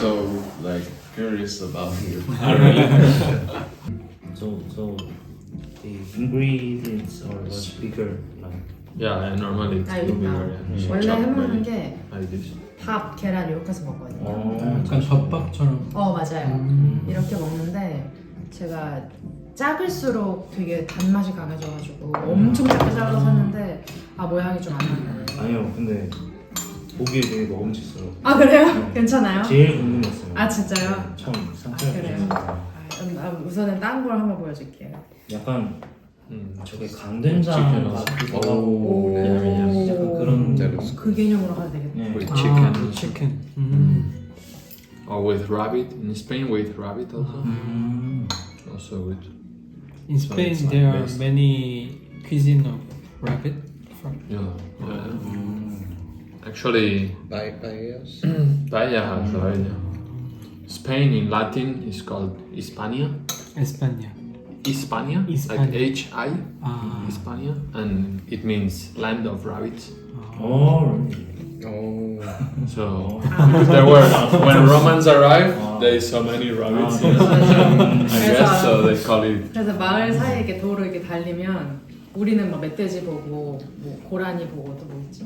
so like curious about you. So, so the ingredients are much bigger. Like, Yeah, and normally it's 아 very yeah, 원래 해먹는 게. 밥, 계란 이렇게 해서 먹거든요. 어, 약간 덮밥처럼. 어 맞아요. 음. 이렇게 먹는데 제가 작을수록 되게 단맛이 강해져가지고 엄청 작게 잘라서 샀는데 아 모양이 좀 안 나요. 아니요, 근데 보기에 되게 먹음직스러워. 아 그래요? 네. 괜찮아요? 제일 궁금했어요. 아 진짜요? 처음 아, 상처를 그래요? 받았어요. 아, 음, 아, 우선은 딴 걸 한번 보여줄게요. 약간 Mm. 저게 강된장 같기도 하고 오. 약간 그런 그 개념으로 가도 되겠다. 네. With 아, chicken. 음. Or with rabbit. In Spain with rabbit also. 음. Also good. In Spain, it's like there are based- many cuisine of rabbit. From Yeah. yeah. 음. Actually, By paellas. paella has paella. Spain in Latin is called Hispania. España. Hispania, Hispania. like H I, 아. Hispania, and it means land of rabbits. 어, Oh. So because there were when Romans arrived, Ah. there is so many rabbits. Ah. here. I guess so. They call it. 그래서 마을 사이에 이렇게 도로 이렇게 달리면 우리는 뭐 멧돼지 보고 뭐 고라니 보고 또 뭐 있지?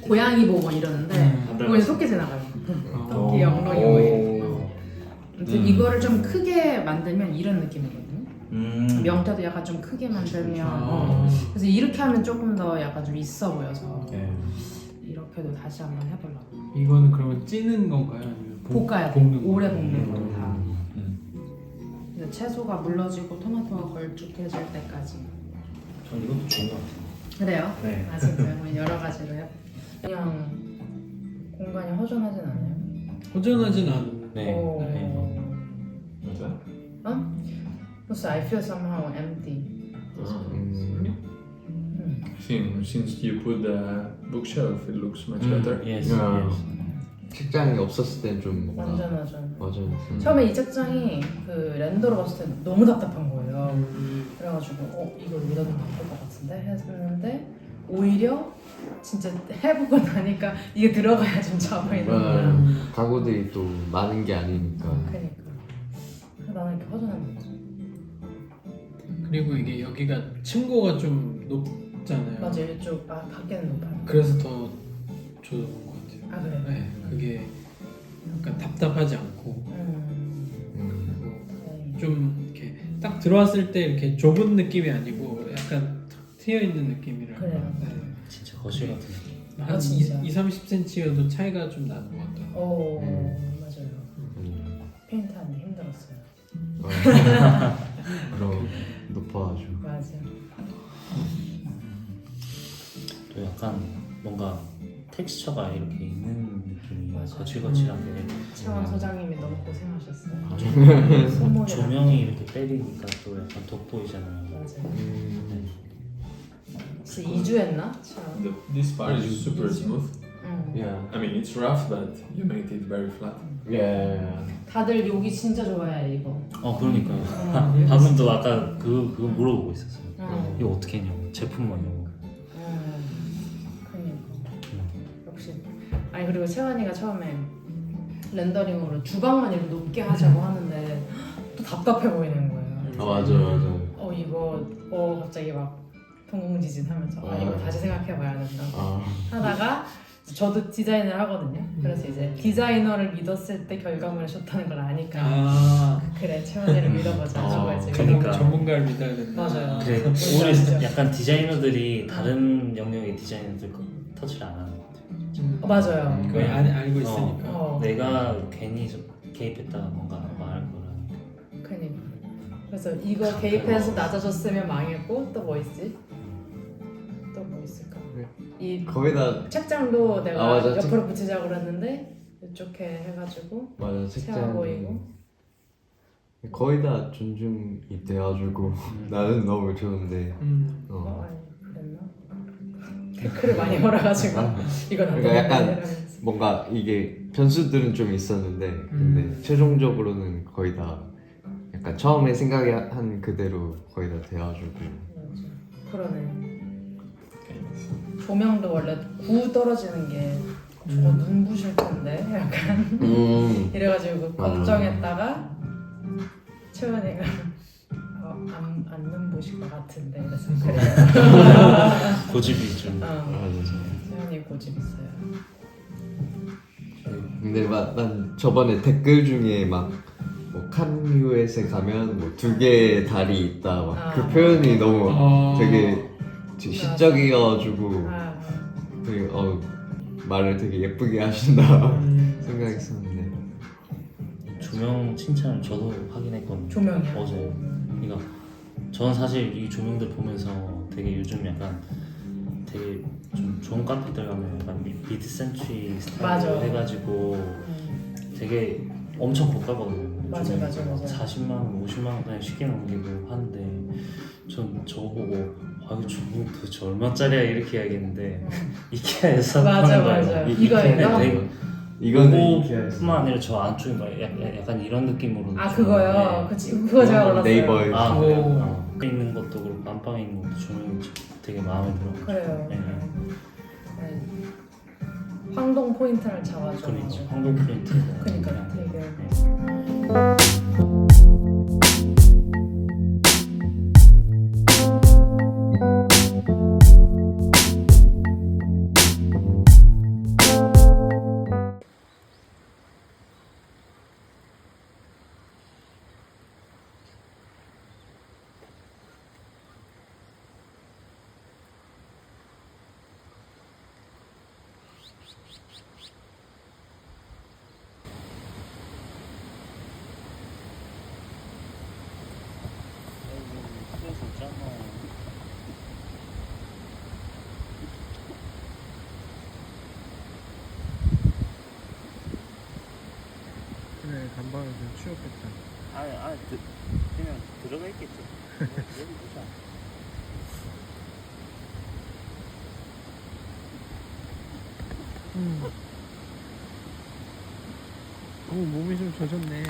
고양이 보고 이러는데 음. 거기는 토끼 지나가요. 어. 토끼 엉덩이 보고. Oh. 아무튼 음. 이거를 좀 크게 만들면 이런 느낌이거든요. 음. 명태도 약간 좀 크게 만들면 아. 어. 그래서 이렇게 하면 조금 더 약간 좀 있어 보여서 네. 이렇게도 다시 한번 해보려고. 이거는 그러면 찌는 건가요? 아니면 볶- 볶아야 돼. 볶는 오래 건가요? 볶는 거 다. Mm. 근데 채소가 물러지고 토마토가 걸쭉해질 때까지. 전 이것도 좋은 것 같아요. 그래요? 네. 아? 그럼 여러 가지로 해. 그냥 공간이 허전하진 않아요. 호전하진 않네. 네. 오. 네. 어? Also, I feel somehow empty. Mm. 음. I think since you put the bookshelf, it looks much 음, better. Yes, Yeah. yes. 책장이 없었을 땐 좀 뭔가 완전 완전. 맞아. 처음에 이 책장이 그 렌더로 봤을 때 너무 답답한 거예요. 음. 그래가지고 어 이걸 여기다 안될 것 같은데 했는데 오히려 진짜 해보고 나니까 이게 들어가야 좀 좋아 보이는구나. 음. 가구들이 또 많은 게 아니니까. 그러니까 그래서 나는 이렇게 허전한 거지. 그리고 이게 여기가 층고가 좀 높잖아요. 맞아 이쪽 아 밖에는 높아요. 그래서 더 좋은 것 같아요. 아 그래. 네, 그게 약간 답답하지 않고 음. 음. 좀 이렇게 딱 들어왔을 때 이렇게 좁은 느낌이 아니고 트여 있는 느낌이라. 그래요. 네. 진짜 거실 같은 느낌. 한 아, 2, 진짜. 30cm여도 차이가 좀 나는 것 같아요. 오 음. 맞아요. 음. 페인트하는 게 힘들었어요. 어. 그럼 높아가지고. 맞아. 또 약간 뭔가 텍스처가 이렇게 있는 느낌이 맞아요. 거칠거칠한데 채원 소장님이 너무 고생하셨어요. 아. 조, 조명이 이렇게 때리니까 또 약간 돋보이잖아요. 맞아. 음. 진짜 2주 했나? 채원. The, this part is super smooth. 응. Yeah. I mean, it's rough, but you made it very flat. Yeah. 다들 여기 진짜 좋아해 이거. 어 그러니까요. 응. 방금 도 아까 그 그거 물어보고 있었어요. 응. 이거 어떻게 했냐고 제품 뭐냐고. 음, 그러니까 역시 아니 그리고 채원이가 처음에 렌더링으로 주방만 이렇게 높게 하자고 하는데 또 답답해 보이는 거예요. 아 맞아 맞아. 어 이거 어 갑자기 막 동공지진하면서 아 이거 다시 생각해봐야 된다. 아. 하다가 저도 디자인을 하거든요. 그래서 이제 디자이너를 믿었을 때 결과물이 좋다는 걸 아니까 아, 그래 채원이를 믿어보자 하고 어, 이제 그러니까. 전문가를 믿어야 된다. 맞아요. 그래 아시죠? 약간 디자이너들이 다른 영역의 디자이너들 거 터치를 안 하는 것 같아요. 음, 어, 맞아요. 음. 그걸 안, 알고 있으니까. 어. 내가 괜히 좀 개입했다가 뭔가 말할 거라니까. 그니까 그래서 이거 개입해서 낮아졌으면 망했고 또 뭐 있지? 또 뭐? 이 거기다 책장도 내가 아, 맞아. 옆으로 붙이자고 그랬는데 이렇게 해가지고 맞아 책장. 보이고 거의 다 존중이 돼가지고 나는 너무 좋은데. 음. 어 어. 아니 그랬나? 댓글을 많이 걸어가지고 이건 안 그러니까 약간. 뭔가 이게 변수들은 좀 있었는데 근데 음. 최종적으로는 거의 다 약간 처음에 생각한 그대로 거의 다 돼가지고. 그러네. 조명도 원래 구 떨어지는 게 저거 눈 부실 텐데 약간 음. 이래가지고 맞아. 걱정했다가 채원이가 어, 안, 안 눈부실 것 같은데 그래서 그래요. 고집이 좀. 어, 맞아. 채원이 고집 있어요. 근데 막, 난 저번에 댓글 중에 막 뭐 칸유엣에 가면 뭐 두 개의 달이 있다 막 그 아. 표현이 너무 아. 되게 시적이어가지고 아, 되게 어 말을 되게 예쁘게 하신다 음. 생각했었는데 조명 칭찬 저도 하긴 했거든요. 조명이요? 어제. 그러니까 저는 사실 이 조명들 보면서 되게 요즘 약간 되게 좀 좋은 카페들 가면 약간 미- 미드 센츄리 맞아. 스타일로 해가지고 음, 되게 엄청 고가거든요. 맞아, 조명이. 맞아, 맞아. 40만 원, 50만 원 그냥 쉽게 넘기고 하는데 전 저거 보고 아 이거 조명 도대체 얼마짜리야 이렇게 해야겠는데 이케아에서 맞아, 파는 거예요. 맞아. 이- 이거, 이케아는 이거? 되게 이거는 이케아에서 뿐만 아니라 저 안쪽에 막 약간, 약간 이런 느낌으로 아 그거요? 그치 그거 제가 몰랐어요. 네이버에 아 오. 그래요? 어. 앞에 있는 것도 그렇고 안방에 있는 것도 조명이 되게 마음에 들어 그래요. 네. 네. 황동 포인트를 잡아줘. 그러니까 황동 프린트 그러니까 되게 그 아니 드, 그냥 들어가 있겠죠. 여기 보자 오 몸이 좀 젖었네.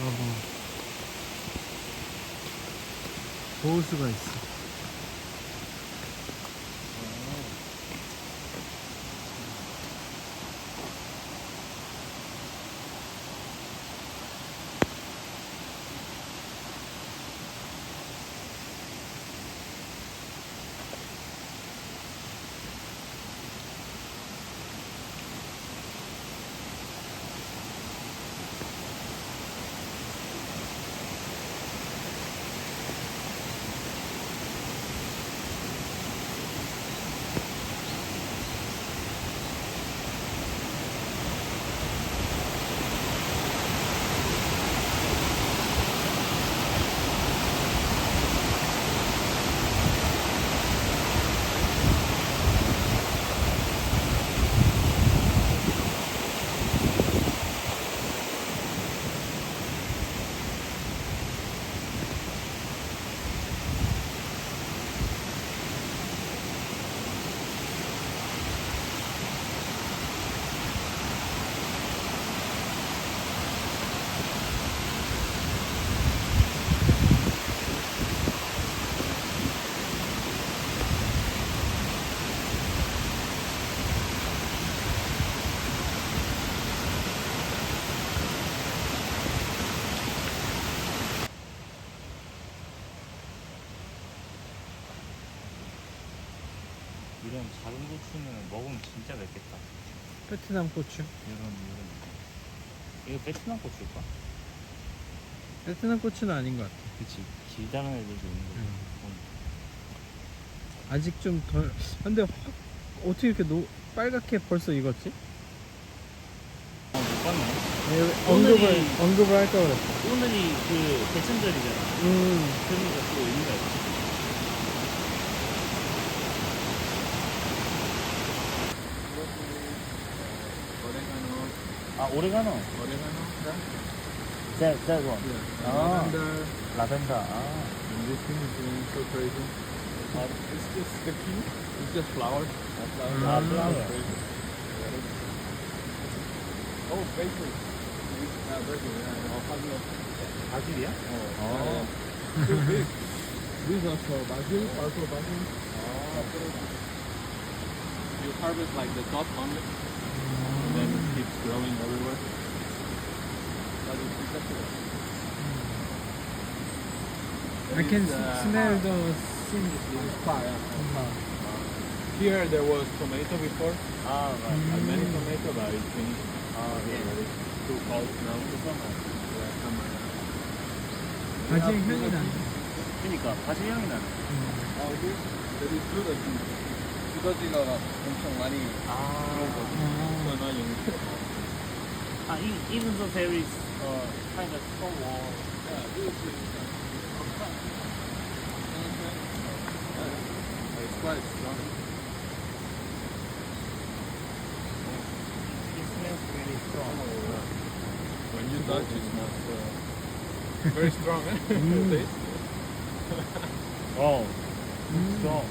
여보. 호 수가 있어. 이런 작은 고추는 먹으면 진짜 맵겠다. 베트남 고추. 이런 이런. 이거 베트남 고추일까? 베트남 고추는 아닌 것 같아. 그치. 길다는 애들도 있는 거. 음. 아직 좀 덜. 근데 확 어떻게 이렇게 노 빨갛게 벌써 익었지? 어, 못 봤네. 네, 오늘이- 언급을 언급을 할까 그랬어. 오늘이 그 대천절이잖아. 음. 그러니까 또 의미가 있지. 아 오레가노. Oregano. That that one. Yeah. Ah. Lavender. 라벤더. 아. And this thing is going so crazy. Uh, it's just the key. It's just flour. Uh, flour. Ah, flour. Crazy. Oh, basil. Uh, basil. Yeah. Oh, basil. 바질이야? Oh. Uh, so big. These are for basil. Also basil. You harvest like the top only, And then it keeps growing everywhere. But it's acceptable. I can It's, uh, smell the seed. Fire. Here there was tomato before, 아, right. and many tomato, but it's finished. 아, 예. Already. Too cold now. Yeah, summer. 바질 향이 나. 그니까 바질 향이 나네. Oh, this there is good actually. 두더지가 엄청 많이 아, 전화용. 아 이, even though there is uh, kind of stone wall. Yeah, this is. It's quite strong. It smells really strong. When you touch, it smells uh, very strong. Eh? Taste. Oh, strong.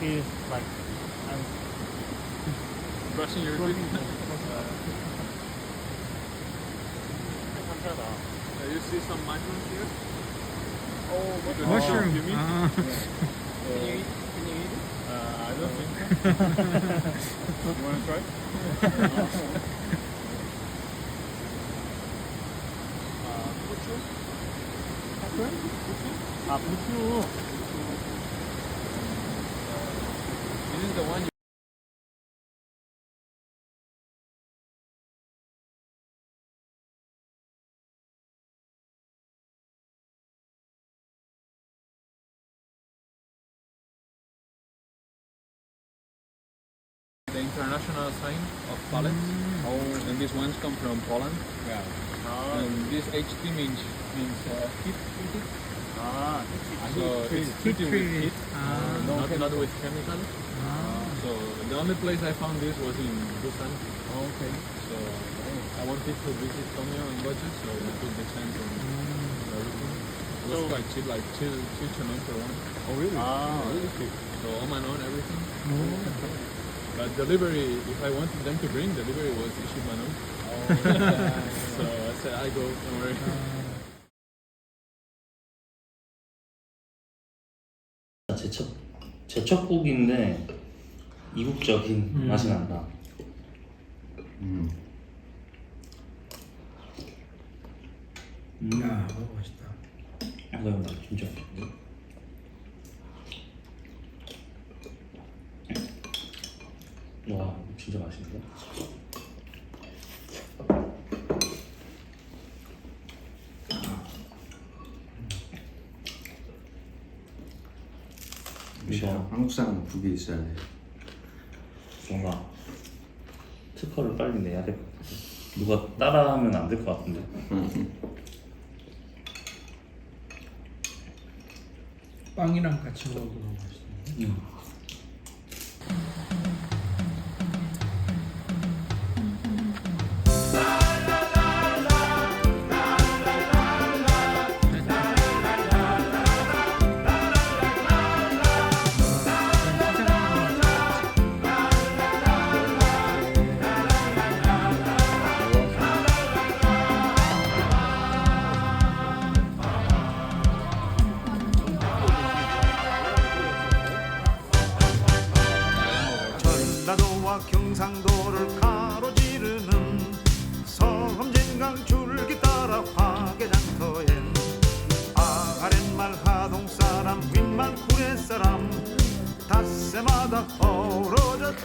feels like I'm brushing your Brushing teeth. 감사하다. Uh, you see some mushrooms here? Oh, what the Mushroom. You mean? 아, Can you eat? Can you eat it? Uh, I don't think so. you want to try? uh, 고추? 아 부추. This the one the international sign of Poland. Mm. Oh, and these ones come from Poland. Yeah. Oh. And this HT means means uh, heat, ah, uh, heat. Ah, so heat it's treated with heat, ah. not, not with chemicals. Ah. So the only place I found this was in Busan. Oh, okay. So I wanted to visit Tokyo in budget, so we took the chance and mm. everything. It was So- quite cheap, like two two channel per one. Oh really? 아, ah, really cheap. So on my own everything. Oh. But delivery, if I wanted them to bring, delivery was Ishimano. Oh, so I said I go, don't worry. Ah. 제첩국인데 이국적인 음. 맛이 난다. 음. 음. 야, 너무 맛있다. 이거 진짜. 와, 진짜 맛있는데? 역시 사람은 국이 있어야 돼. 뭔가 특허를 빨리 내야 될 것 같아. 누가 따라하면 안 될 것 같은데. 빵이랑 같이 먹어도 맛있어. 음.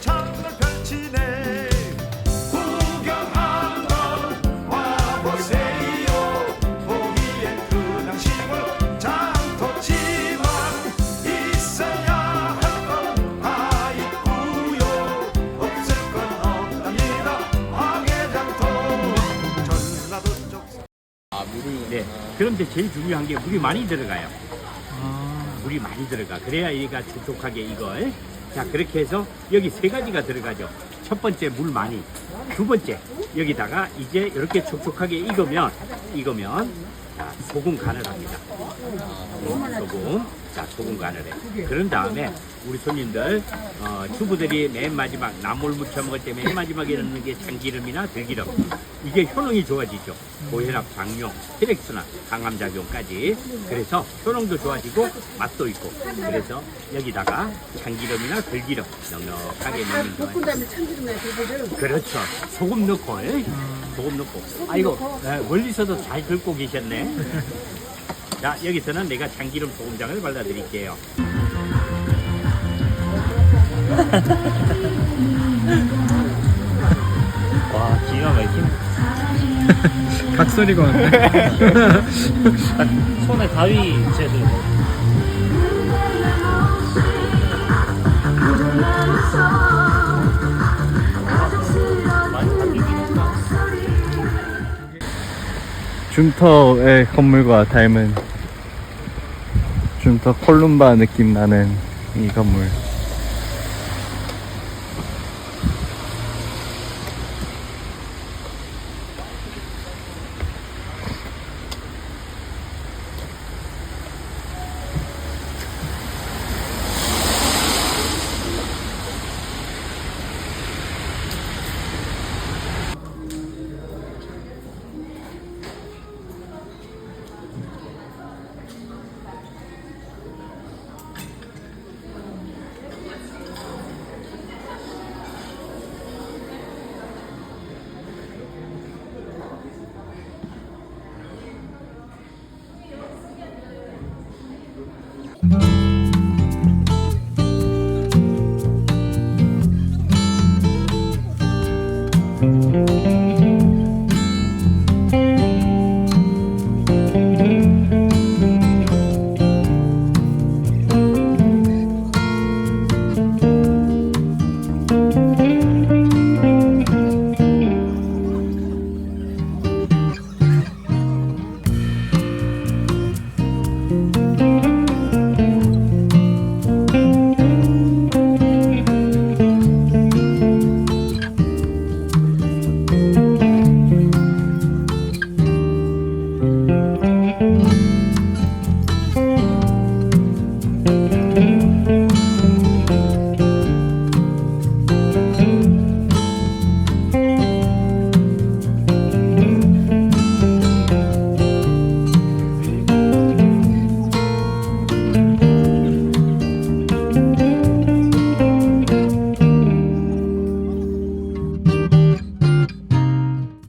창을 펼치네 구경 한번 와보세요 보기엔 그냥 시골 장터지만 있어야 할 건 다 있고요 없을 건 없답니다 황해장터 전라도 쪽아 네. 그런데 제일 중요한 게 물이 많이 들어가요. 물이 많이 들어가. 그래야 얘가 촉촉하게 이걸. 자, 그렇게 해서 여기 세 가지가 들어가죠. 첫 번째 물 많이. 두 번째 여기다가 이제 이렇게 촉촉하게 익으면 익으면 자, 소금 간을 합니다. 네, 소금. 자, 소금 간을 해. 그런 다음에 우리 손님들 어, 주부들이 맨 마지막 나물 무쳐 먹을 때 맨 마지막에 넣는 게 참기름이나 들기름. 이게 효능이 좋아지죠. 고혈압, 당뇨, 혈액순환, 강암작용까지. 그래서 효능도 좋아지고 맛도 있고. 그래서 여기다가 참기름이나 들기름 넉넉하게 넣는 거예요. 볶은 참기름에 들기름 그렇죠. 소금 넣고, 에? 소금 넣고. 아이고, 에, 멀리서도 잘 긁고 계셨네. 자, 여기서는 내가 참기름 소금장을 발라드릴게요. 와 기가 막힌 각설이가 왔네. 손에 가위 채도 줌터의 건물과 닮은 줌터 콜룸바 느낌 나는 이 건물